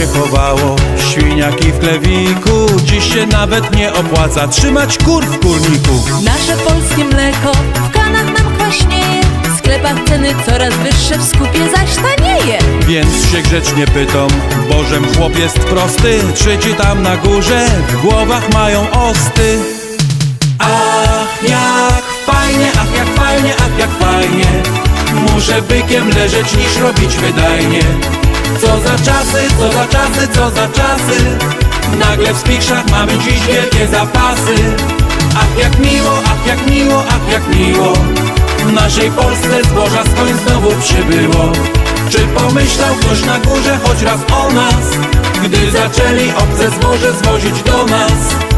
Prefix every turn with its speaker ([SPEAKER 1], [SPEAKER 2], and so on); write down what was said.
[SPEAKER 1] się chowało. Świniaki w klewiku Dziś się nawet nie opłaca Trzymać kur w kurniku.
[SPEAKER 2] Nasze polskie mleko w kanach nam kwaśnieje. W sklepach ceny coraz wyższe, w skupie zaś tanieje.
[SPEAKER 1] Więc się grzecznie pytam Bożem chłop jest prosty. Czy ci tam na górze W głowach mają osty. Ach jak fajnie Ach jak fajnie Ach jak fajnie. Muszę bykiem leżeć niż robić wydajnie Co za czasy, co za czasy, co za czasy. Nagle w spichrzach mamy dziś wielkie zapasy. Ach jak miło, ach jak miło, ach jak miło. W naszej Polsce zboża skąd znowu przybyło. Czy pomyślał ktoś na górze choć raz o nas? Gdy zaczęli obce zboże zwozić do nas